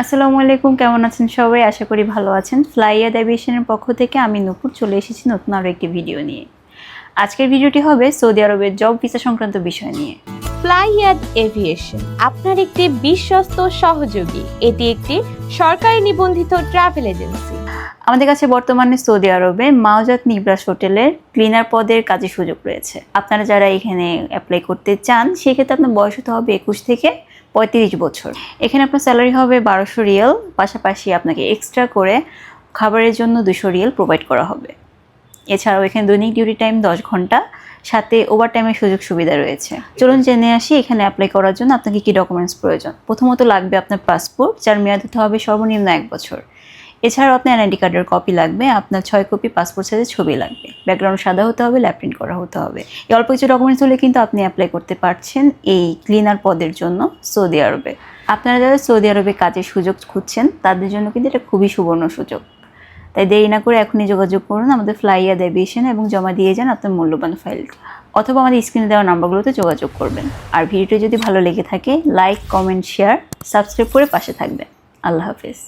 আসসালামু আলাইকুম কেমন আছেন সবাই? আশা করি ভালো আছেন। ফ্লাইয়াদ অ্যাভিয়েশনের পক্ষ থেকে আমি নুপুর চলে এসেছি নতুন আরও একটি ভিডিও নিয়ে। আজকের ভিডিওটি হবে সৌদি আরবের জব ভিসা সংক্রান্ত বিষয় নিয়ে। ফ্লাইয়াদ এভিয়েশন আপনার একটি বিশ্বস্ত সহযোগী। এটি একটি সরকারি নিবন্ধিত ট্রাভেল এজেন্সি আমাদের কাছে বর্তমানে সৌদি আরবে মাওজাত নিবরাস হোটেলের ক্লিনার পদের কাজের সুযোগ রয়েছে। আপনারা যারা এখানে অ্যাপ্লাই করতে চান সেক্ষেত্রে আপনার বয়স হতে হবে একুশ থেকে পঁয়ত্রিশ বছর। এখানে আপনার স্যালারি হবে বারোশো রিয়েল, পাশাপাশি আপনাকে এক্সট্রা করে খাবারের জন্য দুশো রিয়েল প্রোভাইড করা হবে। এছাড়াও এখানে দৈনিক ডিউটি টাইম দশ ঘণ্টা, সাথে ওভারটাইমের সুযোগ সুবিধা রয়েছে। চলুন জেনে আসি এখানে অ্যাপ্লাই করার জন্য আপনাকে কী ডকুমেন্টস প্রয়োজন। প্রথমত লাগবে আপনার পাসপোর্ট যার মেয়াদ হতে হবে সর্বনিম্ন এক বছর। এছাড়াও আপনার এনআইডি কার্ডের কপি লাগবে, আপনার ছয় কপি পাসপোর্ট সাইজের ছবি লাগবে। ব্যাকগ্রাউন্ড সাদা হতে হবে ল্যাপ প্রিন্ট করা হতে হবে। এই অল্প কিছু ডকুমেন্টস হলে কিন্তু আপনি অ্যাপ্লাই করতে পারছেন এই ক্লিনার পদের জন্য সৌদি আরবে আপনারা যারা সৌদি আরবে কাজের সুযোগ খুঁজছেন, তাদের জন্য কিন্তু এটা খুবই সুবর্ণ সুযোগ। তাই দেরি না করে এখনই যোগাযোগ করুন, আমাদের ফ্লাইয়া দেবিয়েশন এবং জমা দিয়ে যান আপনার মূল্যবান ফাইলটি অথবা আমাদের স্ক্রিনে দেওয়া নাম্বারগুলোতে যোগাযোগ করবেন। আর ভিডিওটি যদি ভালো লেগে থাকে লাইক কমেন্ট শেয়ার সাবস্ক্রাইব করে পাশে থাকবেন। আল্লাহ হাফেজ।